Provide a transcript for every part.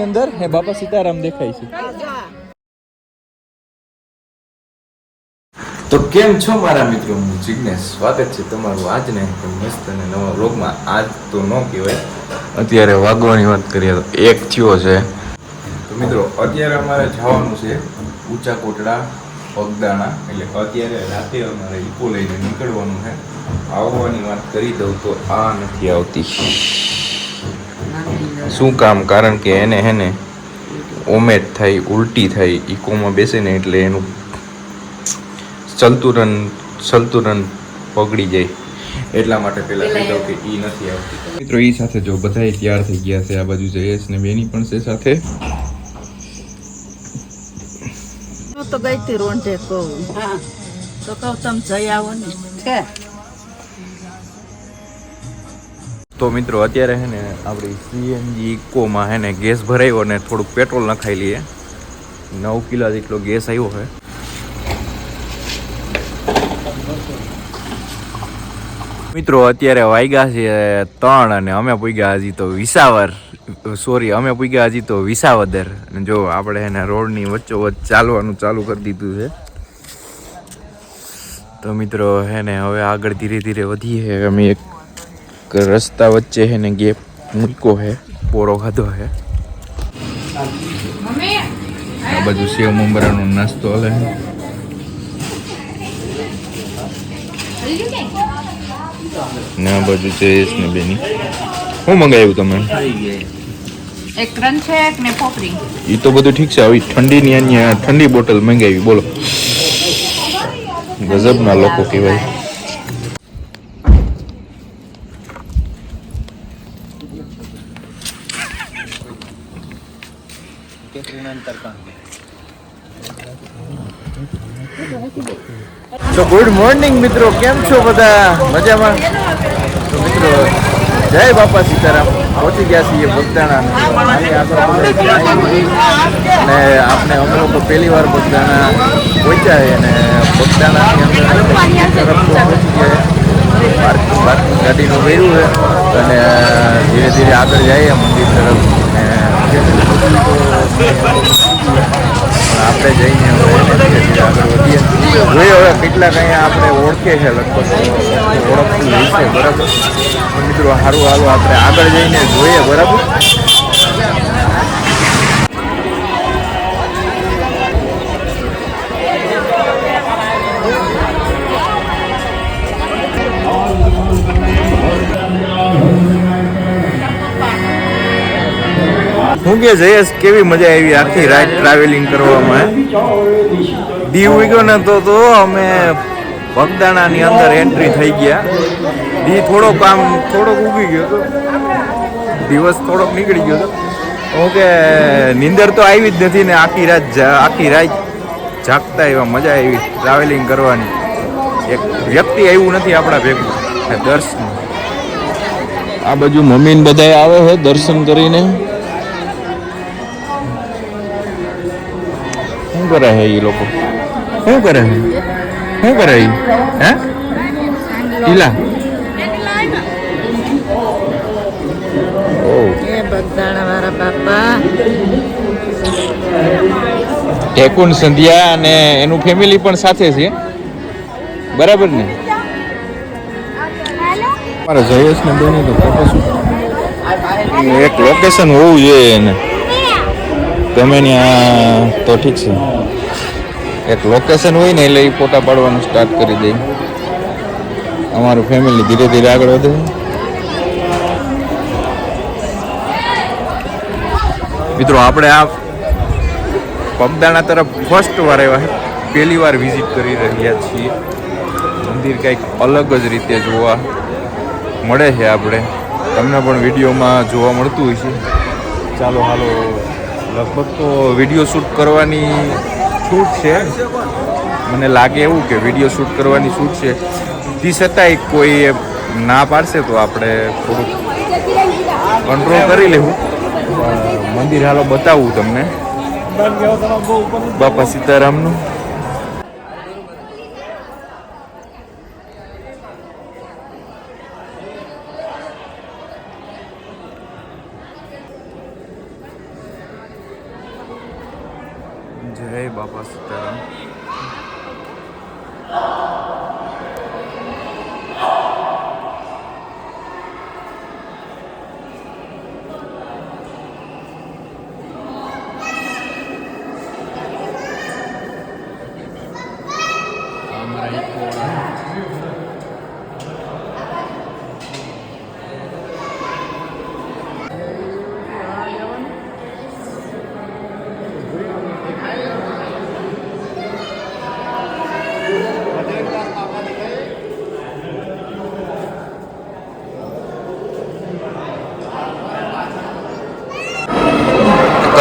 અંદર હે બાપા સીતારામ દેખાય છે. તો કેમ છો મારા મિત્રો? હું જિજ્ઞેશ સ્વાગત છે તમારું આજને મસ્ત અને નવા વ્લોગમાં. આજ તો ન કહેવાય. અત્યારે વાગવાની વાત કરીએ તો એક થયો છે. તો મિત્રો, અત્યારે અમારે જવાનું છે ઊંચા કોટડા પગદાણા. એટલે અત્યારે રાતે અમારે ઈકો લઈને નીકળવાનું છે. આવવાની વાત કરી દઉં તો આ નથી આવતી. શું કામ? કારણ કે એને હેને ઓમેટ થઈ ઉલટી થઈ ઇકોમાં બેસે ને એટલે એનું ચલતુરન સંતુલન પગડી જાય. એટલા માટે પેલા કહી દઉં કે ઈ નથી આવતી. મિત્રો ઈ સાથે જો બધાય તૈયાર થઈ ગયા છે આ બાજુ જયેશ ને બેની પણ છે સાથે. હું તો ગઈ હતી રોંઢે કહું. તો કહું તમે જઈ આવો ને. છે તો મિત્રો, અત્યારે હે ને આપણી સીએનજી ઇકોમાં હે ને ગેસ ભરાયો અને થોડુંક પેટ્રોલ નખાઈ લઈએ. નવ કિલો જેટલો ગેસ આવ્યો છે મિત્રો, અત્યારે વાગ્યા છે ત્રણ અને અમે પૂગ્યા હજી તો વિસાવર. સોરી અમે પૂગ્યા હજી તો વિસાવદર. અને જો આપણે એને રોડની વચ્ચોવચ્ચ ચાલવાનું ચાલુ કરી દીધું છે. તો મિત્રો, હે ને હવે આગળ ધીરે ધીરે વધીએ. અમે એક રસ્તા વચ્ચે હે ને ગેપ મૂક્યો હે પોરો ખાધો હે આ બાજુ સેવ મમરાનો નાસ્તો હલે ને આ બાજુ જયેશ ને બેની શું મંગાવ્યું તમે એક રન છે એક ને પોપડી એ તો બધું ઠીક છે આવી ઠંડીની અહીંયા ઠંડી બોટલ મંગાવી બોલો ગજબના લોકો કહેવાય તો ગુડ મોર્નિંગ મિત્રો. કેમ છો બધા? મજામાં? તો મિત્રો, જય બાપા સીતારામ. પહોંચી ગયા છીએ બગદાણા અને આપણે અમે લોકો પહેલી વાર બગદાણા પહોંચ્યા છે અને બગદાણાની અંદર તરફ તો પહોંચી ગયા પાર્કિંગ પાર્કિંગ ગાડીનું કર્યું છે. અને ધીરે ધીરે આગળ જઈએ મંદિર તરફ. અને આપણે જઈને જોઈએ હવે કેટલાક અહીંયા આપણે ઓળખે છે લગભગ ઓળખતું છે બરાબર. મિત્રો, સારું, હાલો, આપણે આગળ જઈને જોઈએ બરાબર. હું કે જયેશ, કેવી મજા આવી આખી રાત ટ્રાવેલિંગ કરવામાં દીવ ઉગ્યો ને તો તો અમે ભગદાણાની અંદર એન્ટ્રી થઈ ગયા. દી થોડોક આમ થોડોક ઉગી ગયો હતો દિવસ થોડોક નીકળી ગયો હતો હું કે નીંદર તો આવી જ નથી ને આખી રાત આખી રાત જાગતા એવા મજા આવી ટ્રાવેલિંગ કરવાની. એક વ્યક્તિ આવ્યું નથી આપણા ભેગું. દર્શન. આ બાજુ મમ્મી ને બધા આવે છે દર્શન કરીને. શું કરે છે એ લોકો? શું કરે? છે શું કરે એ હે? ઈલા? ટેકુન સંધ્યા અને એનું ફેમિલી પણ સાથે છે. બરાબર ને? મારા જયેશ ને બેની તો ફોટો એક લોકેશન હોવું જોઈએ એને. તમે ત્યાં તો ઠીક છે. એક લોકેશન હોય ને એટલે એ ફોટા પાડવાનું સ્ટાર્ટ કરી દે. અમારું ફેમિલી ધીરે ધીરે આગળ વધે. મિત્રો, આપણે આ પગદાણા તરફ ફર્સ્ટ વાર એવા પહેલી વાર વિઝિટ કરી રહ્યા છીએ. મંદિર કંઈક અલગ જ રીતે જોવા મળે છે આપણે. તમને પણ વિડીયોમાં જોવા મળતું હોય છે. ચાલો, હાલો. લગભગ તો વીડિયો શૂટ કરવાની છૂટ છે. મને લાગે એવું કે વીડિયો શૂટ કરવાની છૂટ છે. તે છતાંય કોઈ ના પાડશે તો આપણે થોડુંક કંટ્રોલ કરી લેવું. મંદિર હાલો બતાવું તમને. બાપા સીતારામનું. 때랑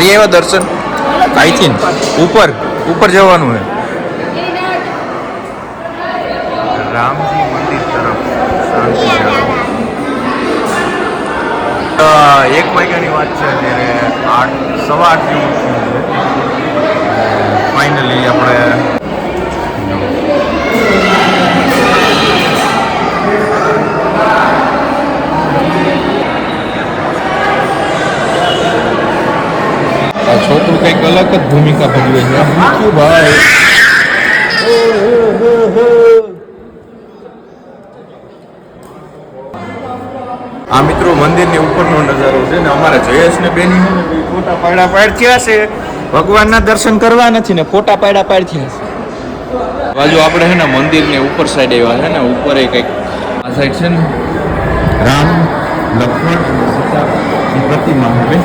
કરી આવ્યા દર્શન? I think. ઉપર ઉપર જવાનું હે રામજી મંદિર તરફ શાંતિ એક વાગ્યાની વાત છે ત્યારે આઠ સવા આઠ જેવું થયું છે. ફાઇનલી આપણે ભૂમિકા ભજવે છે મૂક્યું ભાઈ આ મિત્રો મંદિરની ઉપરનો નજારો છે ને અમારા જયેશ ને બેની ફોટા પાડા પાડ થયા છે. ભગવાનના દર્શન કરવા નથી ને ફોટા પાડા પાડ થયા છે. બાજુ આપણે છે ને મંદિરની ઉપર સાઈડ આવ્યા છે ને ઉપર એ કંઈક આ સાઈડ છે ને રામ લક્ષ્મણ સીતા પ્રતિમા હવે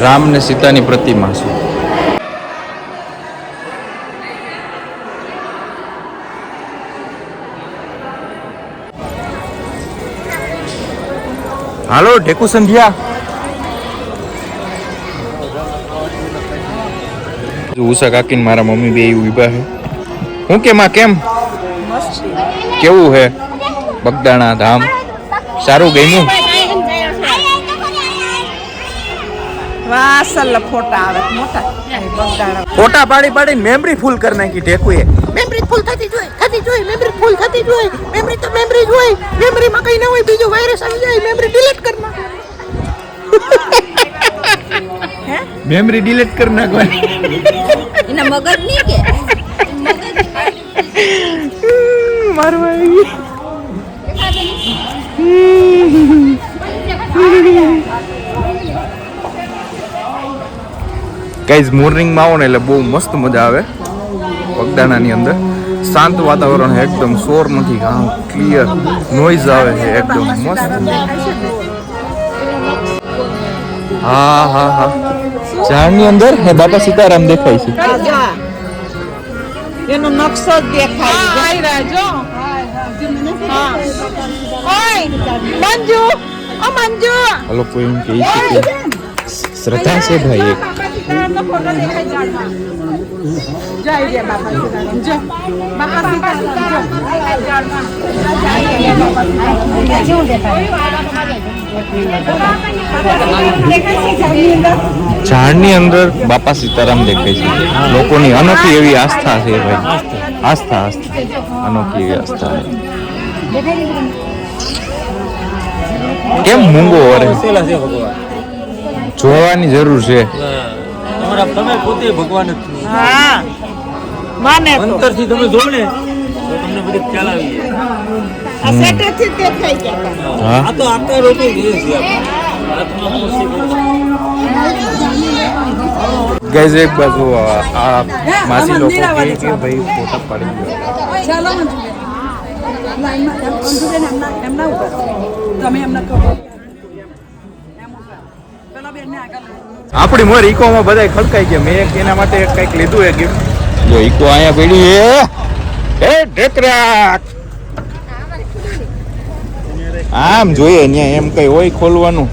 રામ ને સીતાની પ્રતિમા છે. હાલો ઢેકુ સંધ્યા. ઉષા કાકીને મારા મમ્મી બે ઊભા છે. હું કે માં કેમ? કેવું હે બગદાણા ધામ. સારું ગમ્યું? વાસલ ફોટા આવે મોટા. ફોટા પાડી પાડી મેમરી ફૂલ કરી નાખી ઢેકુએ. મેમરી ફૂલ થતી જોઈ થતી જોઈ મેમરી ફૂલ થતી જોઈ મેમરી તો મેમરી જ હોય. મેમરીમાં કઈ ના હોય બીજો વાયરસ આવી જાય મેમરી ડિલીટ કરી નાખો. મેમરી ડિલીટ કરી નાખવાની. એના મગજ નહીં કે? મારું આવી ગાઈઝ મોર્નિંગમાં આવો ને એટલે બહુ મસ્ત મજા આવે પગદાણાની અંદર. શાંત વાતાવરણ છે એકદમ શોર નથી આમ ક્લિયર નોઈઝ આવે છે એકદમ મસ્ત. હા હા હા. ઝાડની અંદર હે બાપા સીતારામ દેખાય છે. એનો નકશો દેખાય જો હા. મંજુ. ઓ મંજુ. હલો કોઈ એમ કહે છે શ્રદ્ધા છે ભાઈ એક. જય સીતારામ. ઝાડની અંદર બાપા સીતારામ દેખાય છે. લોકોની અનોખી એવી આસ્થા છે ભાઈ. આસ્થા આસ્થા. અનોખી એવી આસ્થા કેમ મૂંગો વરે? જોવાની જરૂર છે. તમારા તમે પોતે ભગવાન જ છો. હા માને તો. અંતરથી તમે જો ને તો તમને બધું ખ્યાલ આવી જાય. આ સેટેથી જ દેખાઈ ગયા હા? આ તો આકાર લોકો જ છે એક બાજુ આ માસી લોકો કે કે ભાઈ ફોટા પાડી દો. ચાલો એમના એમના ઉપર. તમે એમના કહો. પેલા બેનને આગળ આપણી મોર ઇકોમાં બધા ખડકાઈ ગયા. મેં એક એના માટે એક કંઈક લીધું એ ગિફ્ટ જો ઇકો અહીંયા પડી એ એ ઢેકરા આમ જોઈએ અહીંયા એમ કઈ હોય ખોલવાનું.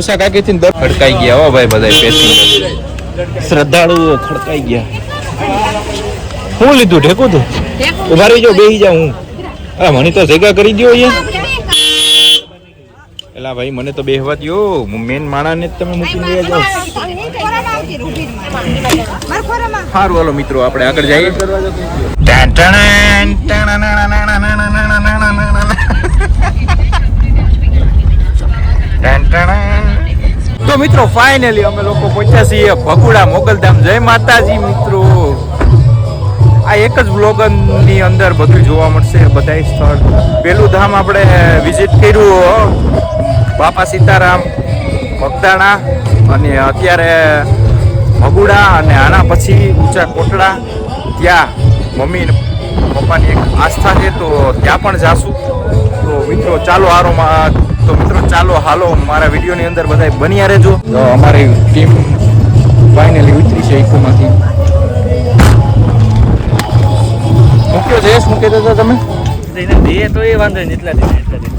ઉષા કાકી થી દર ખડકાઈ ગયા હો ભાઈ બધા પેસેન્જર શ્રદ્ધાળુઓ ખડકાઈ ગયા. હું લીધું ઢેકું તું? ઊભા રહી જાઓ બેસી જાઉં હું. અરે મને તો ભેગા કરી દો અહીંયા. અલા ભાઈ મને તો બેહવા દયો મેન માણાને જ તમે મૂકી લઈ જાઓ સારું હાલો મિત્રો આપણે આગળ જઈએ તો મિત્રો ફાઇનલી અમે લોકો પહોંચ્યા છીએ ભગુડા મોગલધામ જય માતાજી મિત્રો આ એક જ વ્લોગની અંદર બધું જોવા મળશે બધા સ્થળ પેલું ધામ આપણે વિઝિટ કર્યું બાપા સીતારામ મગદાણા અને અત્યારે મગુડા અને આના પછી ઊંચા કોટડા. ત્યાં મમ્મી પપ્પાની એક આસ્થા છે તો ત્યાં પણ જાશું. તો મિત્રો ચાલો હારોમાં તો મિત્રો ચાલો હાલો મારા વિડીયોની અંદર બધા બન્યા રહેજો. તો અમારી ટીમ ફાઇનલી ઉતરી છે ઇકોમાંથી. મૂક્યો જયેશ મૂકી દેતા તમે. બે દે તો એ વાંધો નહીં એટલા એટલા